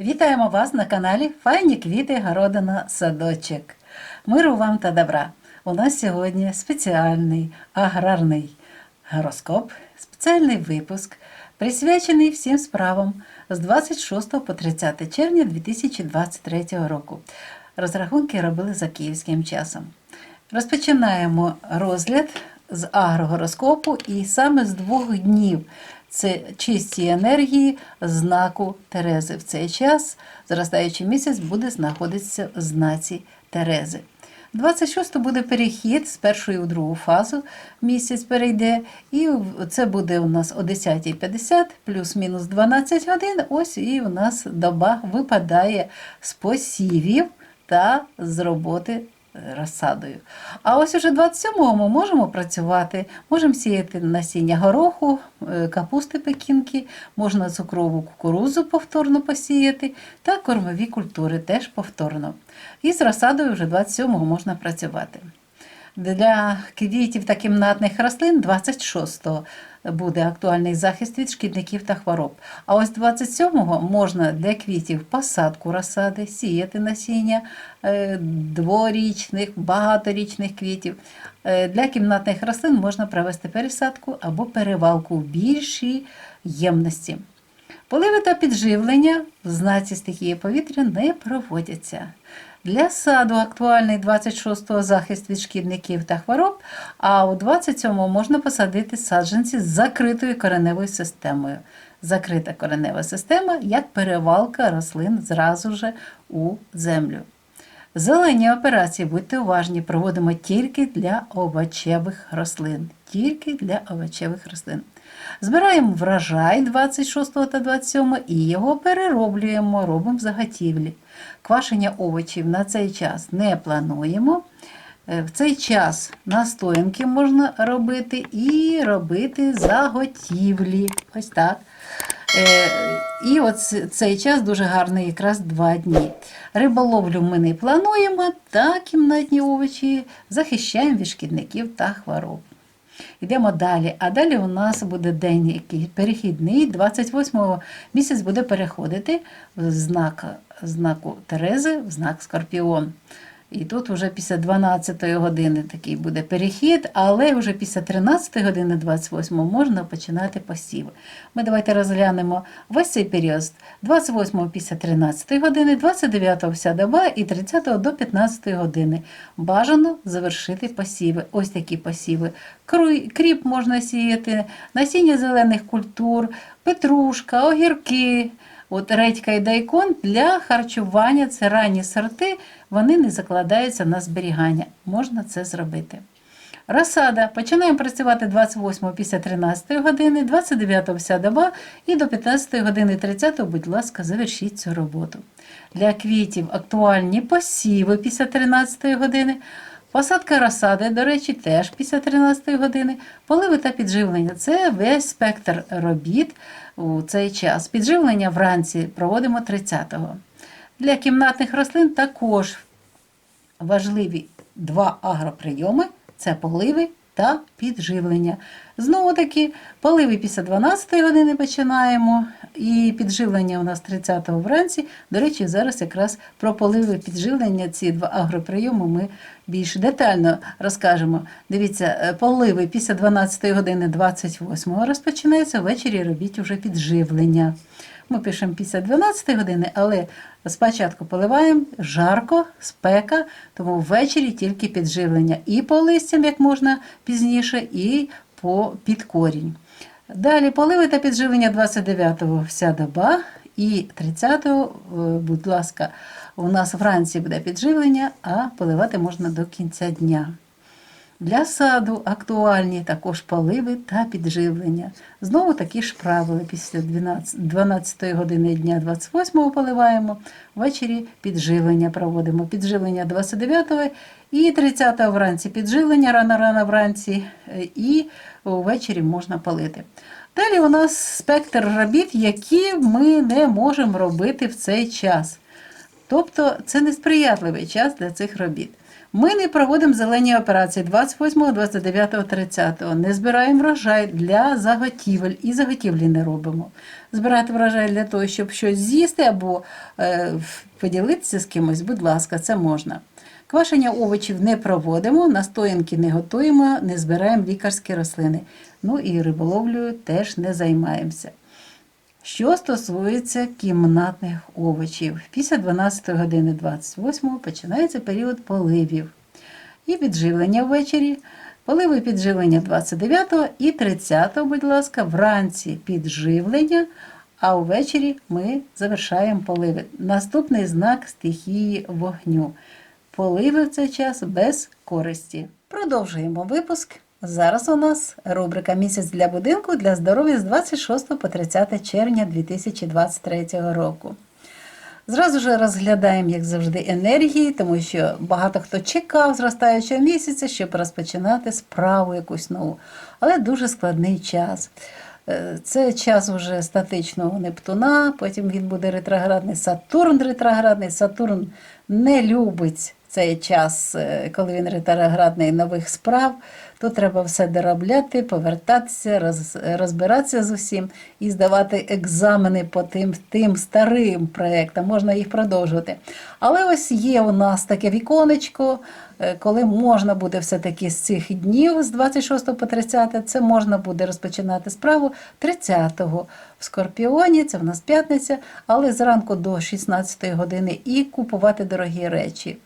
Вітаємо вас на каналі Файні квіти Городина Садочок. Миру вам та добра! У нас сьогодні спеціальний аграрний гороскоп, спеціальний випуск, присвячений всім справам з 26 по 30 червня 2023 року. Розрахунки робили за київським часом. Розпочинаємо розгляд з агрогороскопу і саме з двох днів. Це чисті енергії знаку Терези. В цей час зростаючий місяць буде знаходитися в знаці Терези. 26 буде перехід з першої у другу фазу. Місяць перейде, і це буде у нас о 10.50 плюс-мінус 12 годин. Ось і у нас доба випадає з посівів та з роботи розсадою. А ось уже 27-го ми можемо працювати, можемо сіяти насіння гороху, е, капусти пекінки, можна цукрову кукурузу повторно посіяти та кормові культури теж повторно. І з розсадою вже 27-го можна працювати. Для квітів та кімнатних рослин 26-го буде актуальний захист від шкідників та хвороб. А ось 27-го можна для квітів посадку розсади, сіяти насіння е, дворічних, багаторічних квітів. Е, Для кімнатних рослин можна провести пересадку або перевалку в більшій ємності. Поливи та підживлення в знаці стихії повітря не проводяться. Для саду актуальний 26-го захист від шкідників та хвороб, а у 27-му можна посадити саджанці з закритою кореневою системою. Закрита коренева система як перевалка рослин зразу же у землю. Зелені операції, будьте уважні, проводимо тільки для овочевих рослин. Тільки для овочевих рослин. Збираємо врожай 26 та 27 і його перероблюємо, робимо заготівлі. Квашення овочів на цей час не плануємо. Е, В цей час настоянки можна робити і робити заготівлі. Ось так. Е, І от цей час дуже гарний, якраз два дні. Риболовлю ми не плануємо, та кімнатні овочі захищаємо від шкідників та хвороб. Йдемо далі. А далі у нас буде день який перехідний. 28-го місяць буде переходити в знак знаку Терези в знак Скорпіон. І тут вже після 12 години такий буде перехід, але вже після 13 години 28 можна починати посіви. Ми давайте розглянемо весь цей період з 28 після 13 години, 29 вся доба і 30 до 15 години. Бажано завершити посіви. Ось такі посіви. Кріп можна сіяти, насіння зелених культур, петрушка, огірки. От редька і дайкон для харчування це ранні сорти, вони не закладаються на зберігання. Можна це зробити. Розсада. Починаємо працювати 28 після 13 години, 29 вся доба і до 15 години 30, будь ласка, завершіть цю роботу. Для квітів актуальні посіви після 13 години. Посадка розсади, до речі, теж після 13 години. Поливи та підживлення це весь спектр робіт у цей час. Підживлення вранці проводимо 30-го. Для кімнатних рослин також важливі два агроприйоми це поливи та підживлення. Знову таки, поливи після 12 години починаємо, і підживлення у нас 30-го вранці. До речі, зараз якраз про поливи підживлення, ці два агроприйоми ми більш детально розкажемо. Дивіться, е, поливи після 12 години 28-го розпочинаються, ввечері робіть уже підживлення. Ми пишемо після 12 години, але спочатку поливаємо жарко, спека, тому ввечері тільки підживлення і по листям, як можна пізніше, і по під корінь. Далі поливи та підживлення 29-го вся доба і 30-го, е, будь ласка, у нас вранці буде підживлення, а поливати можна до кінця дня. Для саду актуальні також поливи та підживлення. Знову такі ж правила. Після 12, 12 години дня 28-го поливаємо, ввечері підживлення проводимо. Підживлення 29-го і 30-го вранці підживлення рано-рано вранці, е, і ввечері можна полити. Далі у нас спектр робіт, які ми не можемо робити в цей час. Тобто це несприятливий час для цих робіт. Ми не проводимо зелені операції 28, 29, 30. Не збираємо врожай для заготівель і заготівлі не робимо. Збирати врожай для того, щоб щось з'їсти або е, поділитися з кимось, будь ласка, це можна. Квашення овочів не проводимо, настоянки не готуємо, не збираємо лікарські рослини. Ну і риболовлею теж не займаємося. Що стосується кімнатних овочів, після 12 години 28 починається період поливів і підживлення ввечері. Поливи підживлення 29 і 30, будь ласка, вранці підживлення, а ввечері ми завершаємо поливи. Наступний знак стихії вогню. Поливи в цей час без користі. Продовжуємо випуск. Зараз у нас рубрика Місяць для будинку для здоров'я з 26 по 30 червня 2023 року. Зразу ж розглядаємо, як завжди, енергії, тому що багато хто чекав зростаючого місяця, щоб розпочинати справу якусь нову. Але дуже складний час. Е, Це час уже статичного Нептуна, потім він буде ретроградний Сатурн ретроградний. Сатурн не любить цей час, е, коли він ретроградний нових справ, то треба все доробляти, повертатися, роз, розбиратися з усім і здавати екзамени по тим, тим старим проєктам, можна їх продовжувати. Але ось є у нас таке віконечко, е, коли можна буде все-таки з цих днів, з 26 по 30, це можна буде розпочинати справу 30-го в Скорпіоні, це в нас п'ятниця, але зранку до 16 години і купувати дорогі речі.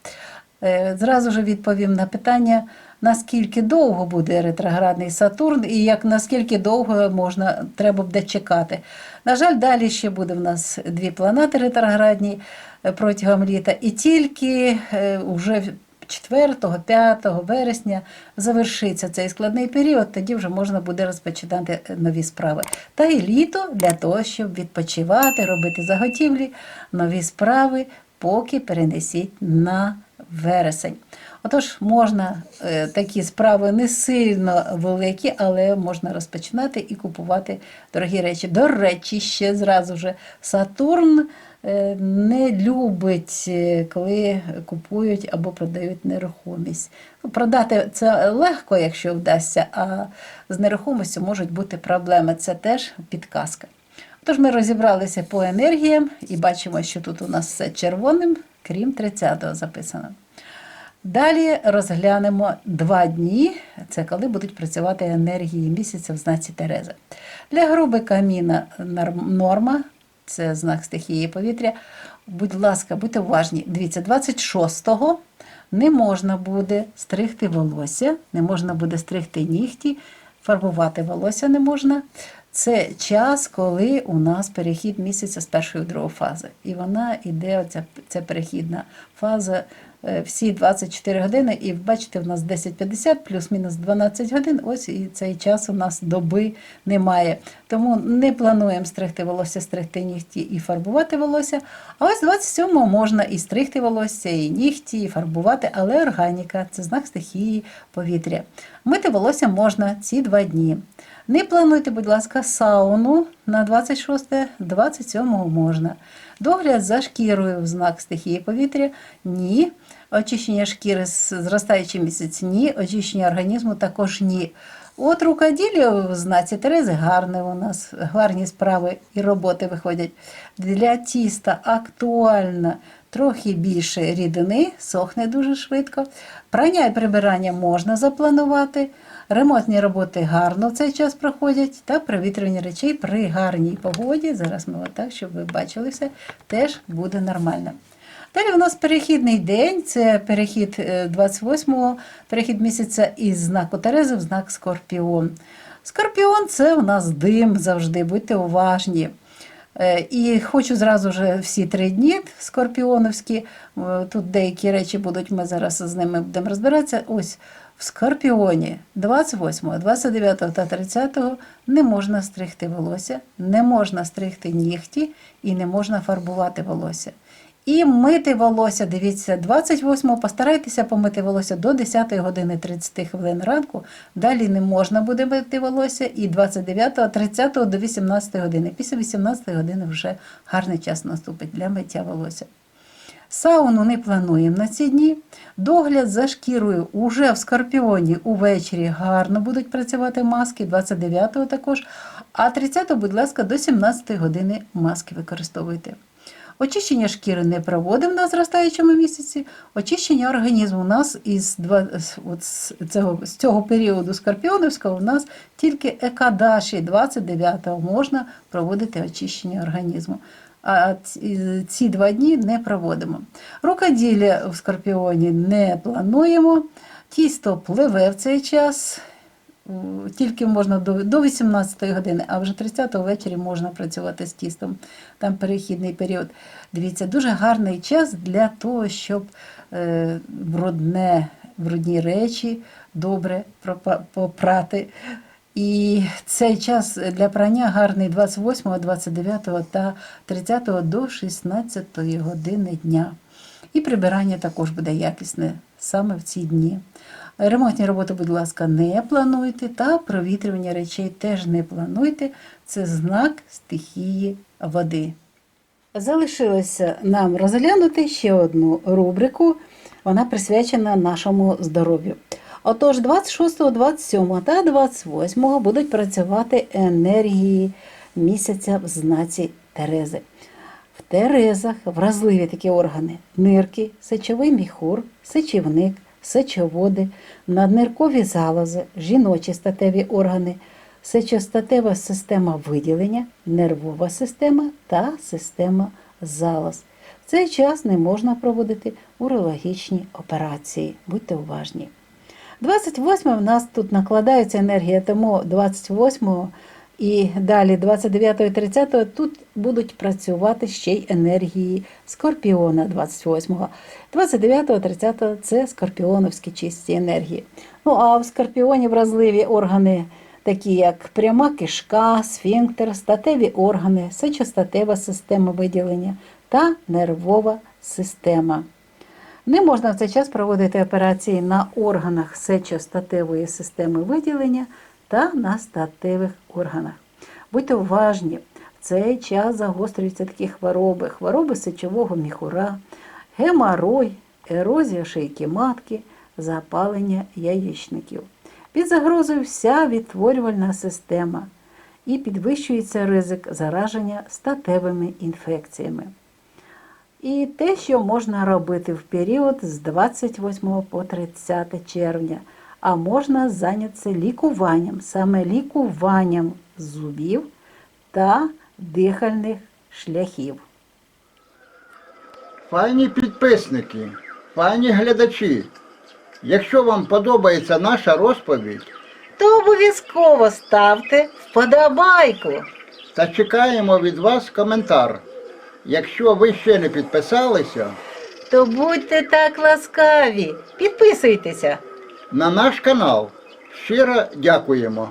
Е, Зразу ж відповім на питання, наскільки довго буде ретроградний Сатурн і як наскільки довго можна треба буде чекати. На жаль, далі ще буде в нас дві планети ретроградні е, протягом літа, і тільки е, вже 4-5 вересня завершиться цей складний період, тоді вже можна буде розпочинати нові справи. Та й літо для того, щоб відпочивати, робити заготівлі, нові справи, поки перенесіть на вересень. Отож, можна е, такі справи не сильно великі, але можна розпочинати і купувати дорогі речі. До речі, ще зразу ж Сатурн е, не любить, е, коли купують або продають нерухомість. Ну, Продати це легко, якщо вдасться, а з нерухомістю можуть бути проблеми. Це теж підказка. Тож ми розібралися по енергіям і бачимо, що тут у нас все червоним, крім 30-го записано. Далі розглянемо два дні, це коли будуть працювати енергії місяця в знаці Терези. Для груби каміна норма, це знак стихії повітря. Будь ласка, будьте уважні. Дивіться, 26-го не можна буде стригти волосся, не можна буде стригти нігті, фарбувати волосся не можна. Це час, коли у нас перехід місяця з першої в другу фази. І вона йде, оця, ця перехідна фаза е, всі 24 години. І бачите, в нас 10.50 плюс-мінус 12 годин. Ось і цей час у нас доби немає. Тому не плануємо стригти волосся, стригти нігті і фарбувати волосся. А ось 27-го можна і стригти волосся, і нігті, і фарбувати, але органіка це знак стихії повітря. Мити волосся можна ці два дні. Не плануйте, будь ласка, сауну на 26-27 можна. Догляд за шкірою в знак стихії повітря ні. Очищення шкіри зростаючий місяць ні. Очищення організму також ні. От рукоділля в знаці Терези гарне у нас, гарні справи і роботи виходять. Для тіста актуально трохи більше рідини, сохне дуже швидко. Прання і прибирання можна запланувати. Ремонтні роботи гарно в цей час проходять, та привітрювання речей при гарній погоді. Зараз ми отак, щоб ви бачили все, теж буде нормально. Далі у нас перехідний день, це перехід е, 28-го, перехід місяця із знаку Терези в знак Скорпіон. Скорпіон це у нас дим завжди, будьте уважні. Е, І хочу зразу вже всі три дні скорпіоновські. е, Тут деякі речі будуть, ми зараз з ними будемо розбиратися. Ось в Скорпіоні 28, 29 та 30 не можна стригти волосся, не можна стригти нігті і не можна фарбувати волосся. І мити волосся, дивіться, 28-го постарайтеся помити волосся до 10 години 30 хвилин ранку. Далі не можна буде мити волосся. І 29-го, 30-го до 18 години. Після 18 години вже гарний час наступить для миття волосся. Сауну не плануємо на ці дні. Догляд за шкірою уже в Скорпіоні увечері гарно будуть працювати маски, 29-го також, а 30-го, будь ласка, до 17 години маски використовуйте. Очищення шкіри не проводимо на зростаючому місяці. Очищення організму у нас із от з цього, з цього періоду Скорпіоновського у нас тільки екадаші 29-го можна проводити очищення організму. А ці два дні не проводимо. Рукоділля в Скорпіоні не плануємо. Тісто пливе в цей час. Тільки можна до, до 18 години, а вже 30-го ввечері можна працювати з тістом. Там перехідний період. Дивіться, дуже гарний час для того, щоб е, брудне, брудні речі добре попрати. І цей час для прання гарний 28, 29 та 30 до 16 години дня. І прибирання також буде якісне саме в ці дні. Ремонтні роботи, будь ласка, не плануйте, та провітрювання речей теж не плануйте. Це знак стихії води. Залишилося нам розглянути ще одну рубрику. Вона присвячена нашому здоров'ю. Отож, 26, 27 та 28 будуть працювати енергії місяця в знаці Терези. В Терезах вразливі такі органи: нирки, сечовий міхур, сечівник, сечоводи, надниркові залози, жіночі статеві органи, сечостатева система виділення, нервова система та система залоз. В цей час не можна проводити урологічні операції. Будьте уважні. 28 в нас тут накладається енергія, тому 28 і далі 29 і 30 тут будуть працювати ще й енергії Скорпіона 28-го. 29 30 це скорпіоновські чисті енергії. Ну а в Скорпіоні вразливі органи, такі як пряма кишка, сфінктер, статеві органи, сечостатева система виділення та нервова система. Не можна в цей час проводити операції на органах сечостатевої системи виділення та на статевих органах. Будьте уважні, в цей час загострюються такі хвороби, хвороби сечового міхура, геморой, ерозія шийки матки, запалення яєчників. Під загрозою вся відтворювальна система і підвищується ризик зараження статевими інфекціями. І те, що можна робити в період з 28 по 30 червня, а можна зайнятися лікуванням, саме лікуванням зубів та дихальних шляхів. Файні підписники, файні глядачі, якщо вам подобається наша розповідь, То обов'язково ставте вподобайку. та чекаємо від вас коментар. Якщо ви ще не підписалися, То будьте так ласкаві, підписуйтеся. На наш канал щиро дякуємо.